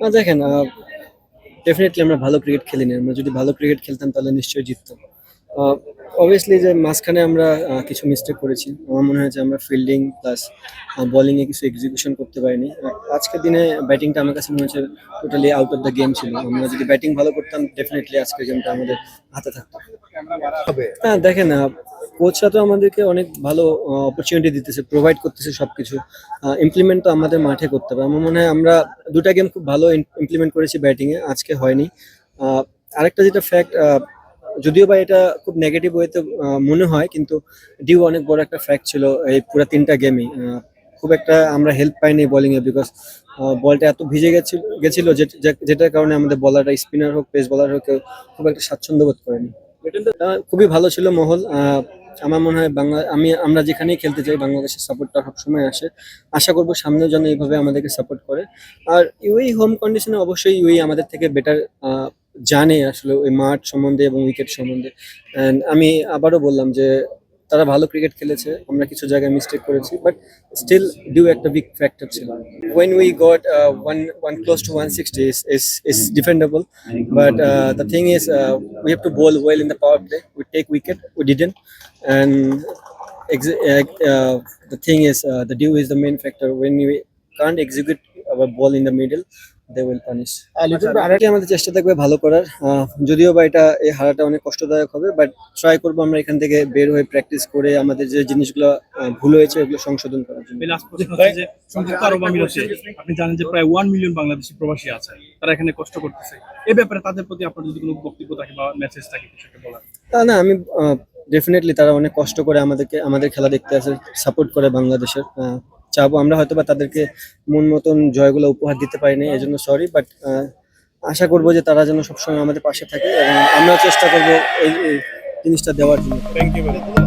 না, দেখেন ডেফিনেটলি আমরা ভালো ক্রিকেট খেলিনি। আমরা যদি ভালো ক্রিকেট খেলতাম, তাহলে নিশ্চয়ই জিততাম। অবভিয়াসলি যে মাঝখানে আমরা কিছু মিস্টেক করেছি। আমার মনে হয় যে আমরা ফিল্ডিং প্লাস বোলিংয়ে কিছু এক্সিকিউশন করতে পারিনি। আজকের দিনে ব্যাটিংটা আমার কাছে মনে হচ্ছে totally out of the game ছিল। আমরা যদি ব্যাটিং ভালো করতাম ডেফিনেটলি আজকের গেমটা আমাদের হাতে থাকতো। হ্যাঁ দেখেন কোচরা তো আমাদেরকে অনেক ভালো অপরচুনিটি দিতেছে প্রোভাইড করতেছে সবকিছু। ইমপ্লিমেন্ট তো আমাদের মাঠে করতে হবে। আমার মনে হয় আমরা দুটা গেম খুব ভালো ইমপ্লিমেন্ট করেছি ব্যাটিংয়ে আজকে হয়নি। আরেকটা যেটা ফ্যাক্ট যদিও বা এটা খুব নেগেটিভ ওয়েতে মনে হয় কিন্তু ডিউ অনেক বড় একটা ফ্যাক্ট ছিল এই পুরো তিনটা গেমই খুব একটা আমরা হেল্প পাইনি বোলিংয়ে বিকজ বলটা এত ভিজে গেছিল গেছিল যেটার কারণে আমাদের বলাররা স্পিনার হোক পেস বলার হোক খুব একটা স্বাচ্ছন্দ্য বোধ করেনি। খুবই ভালো ছিল মহল। আহ, আমার মনে হয় বাংলা আমি আমরা যেখানেই খেলতে যাই বাংলাদেশের সাপোর্টটা সবসময় আসে। আশা করব সামনেও যেন এইভাবে আমাদেরকে সাপোর্ট করে। আর ইউই হোম কন্ডিশনে অবশ্যই ইউই আমাদের থেকে বেটার জানে আসলে ওই মাঠ সম্বন্ধে এবং উইকেট সম্বন্ধে। অ্যান্ড আমি আবারও বললাম যে তারা ভালো ক্রিকেট খেলেছে আমরা কিছু জায়গায় মিস্টেক করেছি বাট স্টিল ডিউ একটা বিগ ফ্যাক্টর ছিল। When we got one one one close to 160 is is, is defendable but the thing thing we to bowl well in the power play we take wicket we didn't. And ex- uh, uh, the thing is uh, the dew is the main factor. When we can't execute our ball in the middle they will punish. আরেকটি আমাদের চেষ্টা থাকবে ভালো করার। আহ, যদিও বা এটা এই হারাটা অনেক কষ্টদায়ক হবে বাট ট্রাই করব আমরা এখান থেকে বের হয়ে প্র্যাকটিস করে আমাদের যে জিনিসগুলো ভুল হয়েছে এগুলো সংশোধন করার জন্য। লাস্ট প্রশ্ন হচ্ছে যে সংযুক্ত আরব আমিরাতে আপনি জানেন যে প্রায় ওয়ান মিলিয়ন বাংলাদেশি প্রবাসী আছে তারা এখানে কষ্ট করতেছে। এ ব্যাপারে তাদের প্রতি আপনার যদি কোনো বক্তব্য থাকে বা মেসেজ থাকে কিছু একটা বলার। তা না আমি ডেফিনেটলি তারা অনেক কষ্ট করে আমাদেরকে আমাদের খেলা দেখতে আসে সাপোর্ট করে বাংলাদেশের। আহ, চাবো আমরা হয়তো বা তাদেরকে মন মতন জয়গুলো উপহার দিতে পারিনি এই জন্য সরি বাট আশা করব যে তারা যেন সবসময় আমাদের পাশে থাকে এবং আমরাও চেষ্টা করব এই এই জিনিসটা দেওয়ার জন্য। Thank you